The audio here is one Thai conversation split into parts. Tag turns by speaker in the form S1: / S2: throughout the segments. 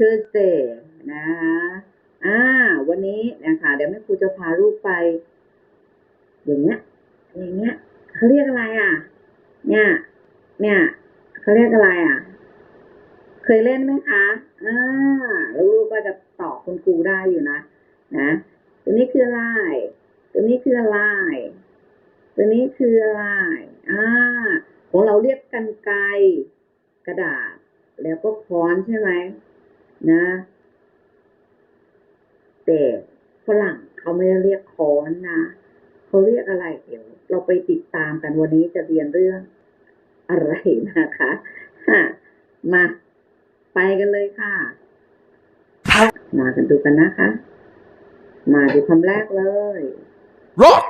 S1: Tuesday นะคะอ่า วันนี้นะคะ เดี๋ยวแม่ครูจะพาลูกไป อย่างเงี้ย อย่างเงี้ยเขาเรียกอะไรอะ เนี่ย เนี่ยเขาเรียกอะไรอะ เคยเล่นไหมคะ อ่า ลูกก็จะตอบคุณครูได้อยู่นะ นะ ตัวนี้คืออะไร ตัวนี้คืออะไร ตัวนี้คืออะไร อ่า ของเราเรียกกันไกกระดาษ แล้วก็ค้อนใช่ไหม นะ แต่ฝรั่งเขาไม่ได้เรียกค้อนนะเขาเรียกอะไรเดี๋ยว เราไปติดตามกันวันนี้จะเรียนเรื่องอะไรนะคะฮะมาไปกันเลยค่ะ มากันดูกันนะคะ มาดูคำแรกเลย
S2: rock,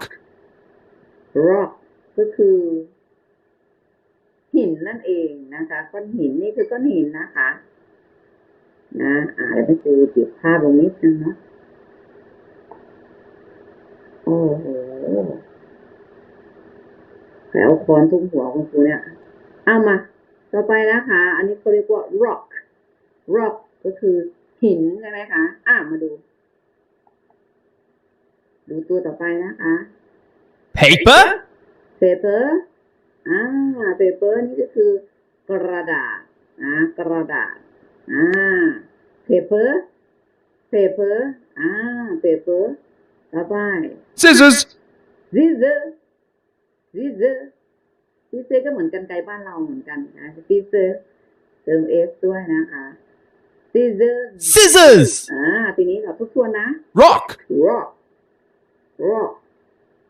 S1: rock ก็คือหินนั่นเองนะคะก้อนหินนี่คือก้อนหินนะคะ นะอ่าเดี๋ยวไปดูติดภาพลงนิดนึงนะโอ้โหใครเอาค้อนทุ่มหัวของครูเนี่ยเอามา ต่อไปนะคะ อันนี้เขาเรียกว่า rock rock ก็คือหินใช่ไหมคะอ่ามาดู ดูตัวต่อไปนะคะ
S2: paper,
S1: paper อ่า paper นี่ก็คือกระดาษ อ่ากระดาษ อ่า paper paper อ่า paper ต่อไป
S2: scissors,
S1: scissor scissor scissor ก็เหมือนกันไกลบ้านเราเหมือนกันนะ scissor เติม s ด้วยนะคะ scissor
S2: scissors,
S1: อ่า ทีนี้เราทบทวนนะ
S2: rock,
S1: rock rock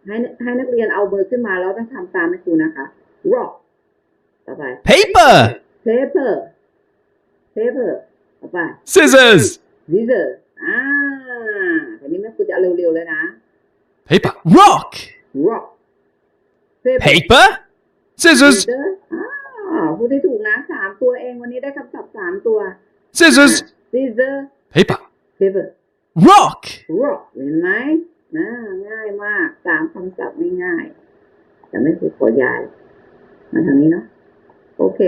S1: ให้ให้นักเรียนเอามือขึ้นมาแล้วต้องทำตามให้ครูนะคะ rock ต่อไป
S2: paper,
S1: paper paper ต่อไป
S2: scissors,
S1: scissor อ่าทีนี้แม่ครูจะเอาเร็วๆเลยนะ
S2: paper, rock,
S1: rock paper
S2: paper, scissors,
S1: scissor อ่าพูดได้ถูกนะสามตัวเองวันนี้ได้คำศัพท์สามตัว
S2: scissors,
S1: scissor
S2: paper,
S1: paper
S2: rock,
S1: rock เห็นไหมนะง่ายมากสามคำศัพท์ไม่ง่ายแต่ไม่ครูขอยายมาทางนี้เนาะโอเค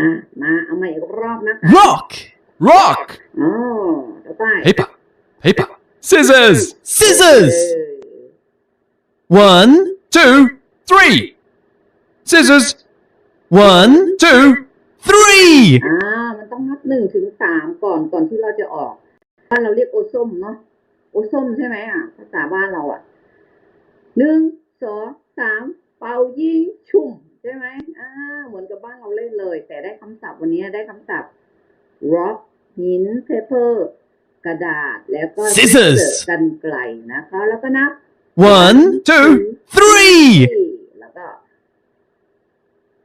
S1: อะมาเอามาอีกรอบนะคะ
S2: rock, rock,
S1: อ๋อต่อไป
S2: paper, paper, scissors,
S1: เอ
S2: scissors,
S1: อ
S2: one, two, three, scissors, one, two, three,
S1: อ่ามันต้องนับหนึ่งถึงสามก่อนก่อนที่เราจะออกบ้านเราเรียกโอส้มเนาะโอส้มใช่ไหมอะภาษาบ้านเราอะหนึ่งสองสามเป่ายิงชุ่มใช่ไหมอ่าเหมือนกับบ้านเราเล่นเลย แต่ได้คำศัพท์วันนี้ได้คำศัพท์ rock หิน paper กระดาษ แล้วก็
S2: Scissors
S1: กันไกลนะคะ แล้วก็นับ
S2: one, two, three.
S1: แล้วก็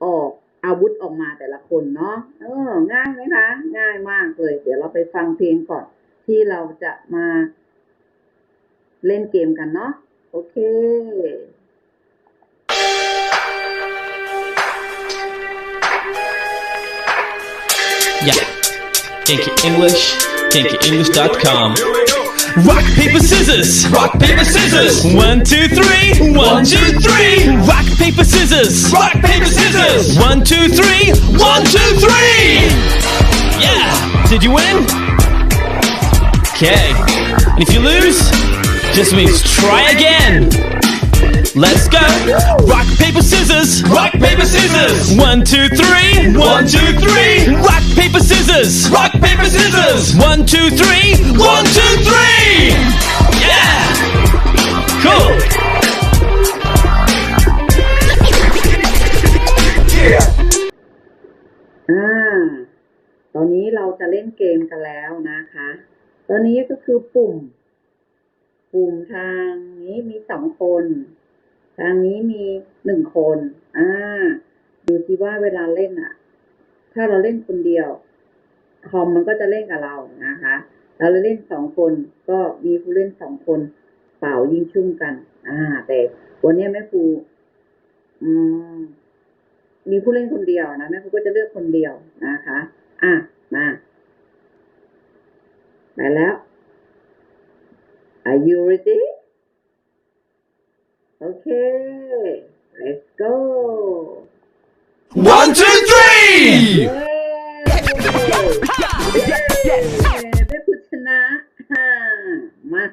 S1: ออกอาวุธออกมาแต่ละคนเนาะเออ ง่ายไหมคะ ง่ายมากเลย เดี๋ยวเราไปฟังเพลงก่อน ที่เราจะมา เล่นเกมกันเนาะโอเค
S3: Yeah. Thank you, English. Thank you, English.com. Rock, paper, scissors. Rock, paper, scissors. One, two, three. One, two, three. Rock, paper, scissors. Rock, paper, scissors. One, two, three. One, two, three. Yeah. Did you win? Okay. And if you lose, just means try again. Let's go. Rock, paper, scissors. Rock, paper, scissors. One, two, three. One, two, three. Rock, paper, scissors. Rock, paper, scissors. One, two, three. One, two, three. Yeah. Cool.
S1: อ่า ตอนนี้เราจะเล่นเกมกันแล้วนะคะตอนนี้ก็คือปุ่ม ปุ่มทางนี้มีสองคน ทางนี้มีหนึ่งคน อ่า ดูสิว่าเวลาเล่นอะถ้าเราเล่นคนเดียว คอมมันก็จะเล่นกับเรานะคะ เราเล่นสองคนก็มีผู้เล่นสองคน เป่ายิงชุ่มกัน อ่า แต่วันนี้แม่ครูอืมมีผู้เล่นคนเดียวนะแม่ครูก็จะเลือกคนเดียวนะคะ อะ มาไปแล้ว Are you ready? Okay, let's go.
S2: One, two, three.
S1: เย้ เย้ได้ผู้ชนะฮ่ามา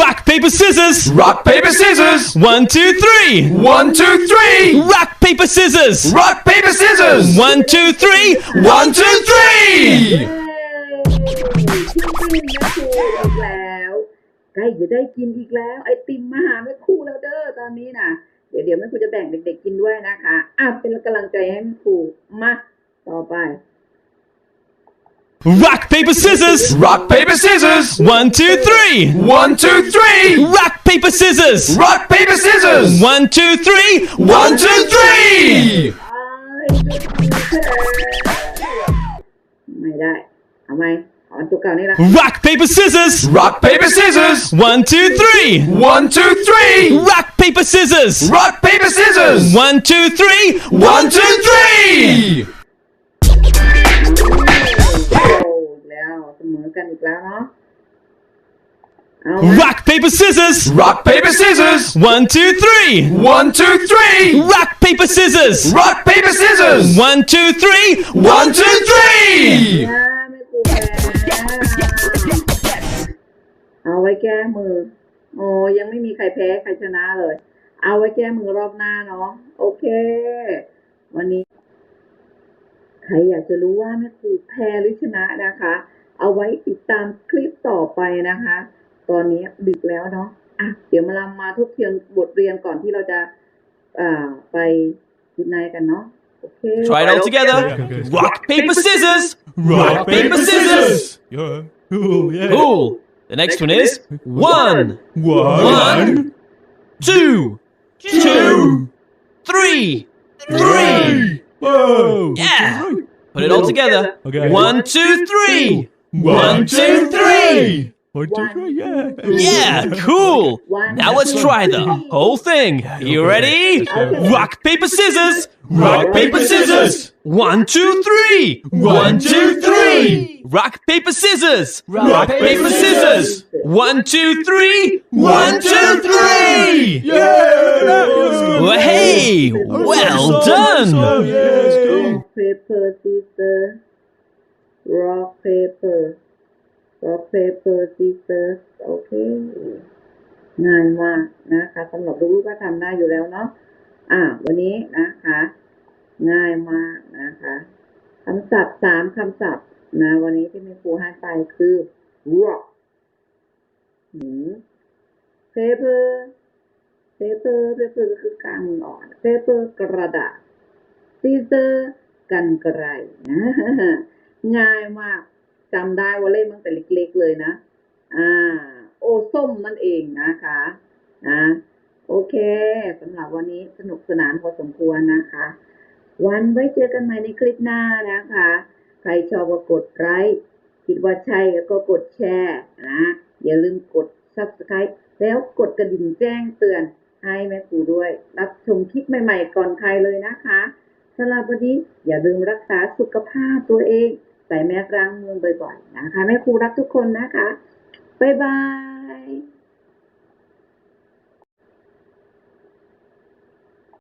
S3: Rock, paper, scissors!
S2: Rock, paper, scissors!
S3: One, two, three!
S2: One, two, three!
S3: Rock, paper, scissors!
S2: Rock, paper, scissors!
S3: One, two, three!
S2: One, two, three!
S1: ที่ ล้จะได้กินอีกแล้ว ไอติมมาหาแม่ครูแล้วเด้อตอนนี้นะเดี๋ยวเดี๋ยวแม่ครูจะแบ่งเด็กๆกินด้วยนะคะอะเป็นกำลังใจให้แม่ครูมาต่อไป
S3: Rock, paper, scissors!
S2: Rock, paper, scissors!
S3: One, two, three!
S2: One, two, three!
S3: Rock, paper, scissors!
S2: Rock, paper, scissors!
S3: One, two, three!
S2: One, two, three!
S1: ไม่ได้เอาไหม เอาอันตัวเก่านี่ละ
S3: Rock, paper, scissors!
S2: Rock, paper, scissors!
S3: One, two, three!
S2: One, two, three!
S3: Rock, paper, scissors!
S2: Rock, paper, scissors!
S3: One, two, three!
S2: One, two, three!
S1: โอ้อีกแล้วเสมอกันอีกแล้วเนาะ เอาไหม
S3: Rock, paper, scissors!
S2: Rock, paper, scissors!
S3: One, two, three!
S2: One, two, three!
S3: Rock, paper, scissors!
S2: Rock, paper, scissors!
S3: One, two, three!
S2: One, two, three!
S1: ย่ เอาไว้แก้มือโอ้ยังไม่มีใครแพ้ใครชนะเลย เอาไว้แก้มือรอบหน้าเนาะโอเค วันนี้ ใครอยากจะรู้ว่าแม่ครูแพ้หรือชนะนะคะ เอาไว้ติดตามคลิปต่อไปนะคะ ตอนนี้ดึกแล้วเนาะอะเดี๋ยวมาลำมาทบทวนบทเรียนก่อนที่เราจะอ่าไปจุดในกันเนาะโอเค
S3: Try it all together. Rock, paper, scissors. Rock, paper, scissors.
S4: Yeah. Oh, yeah.
S3: Cool. The next one is one, one, two, two, three, three.
S4: Whoa.
S3: Yeah. Put it all together.
S4: Okay.
S3: One, two, three.
S4: One,
S3: two, three.
S4: One, two, three. Yeah.
S3: Yeah, cool.
S1: One,
S3: Now let's try the whole thing. You ready?
S1: Okay.
S3: Rock, paper, scissors.
S4: Rock, paper, scissors.
S3: One, two, three.
S4: One, two, three.
S3: Rock, paper, scissors.
S4: Rock, paper, scissors.
S3: One, two, three.
S4: One, two, three. Yeah.
S3: Well, hey, well done.
S4: Oh, yeah, it's cool.
S1: rock paper scissors rock paper rock paper scissors โอเค ง่ายมากนะคะสำหรับลูกๆก็ทำได้อยู่แล้วเนาะอ่า วันนี้นะคะ ง่ายมากนะคะคำศัพท์สามคำศัพท์นะวันนี้ที่แมีครูให้ไปคือ rock หืม paper paper paper ก็คือการอ่อน paper กระดาษ scissor กันไกรง่ายมากจำได้ว่าเล่นตั้งแต่เล็กๆเลยนะ อ่า โอส้มนั่นเองนะคะนะโอเคสำหรับวันนี้สนุกสนานพอสมควรนะคะ วันไว้เจอกันใหม่ในคลิปหน้านะคะ ใครชอบก็กดไลค์คิดว่าใช่ก็กดแชร์นะอย่าลืมกด subscribe แล้วกดกระดิ่งแจ้งเตือนให้แม่ครูด้วย รับชมคลิปใหม่ๆก่อนใครเลยนะคะสำหรับวันนี้อย่าลืมรักษาสุขภาพตัวเองใส่แมสล้างมือบ่อยๆนะคะแม่ครูรักทุกคนนะคะ บ๊ายบาย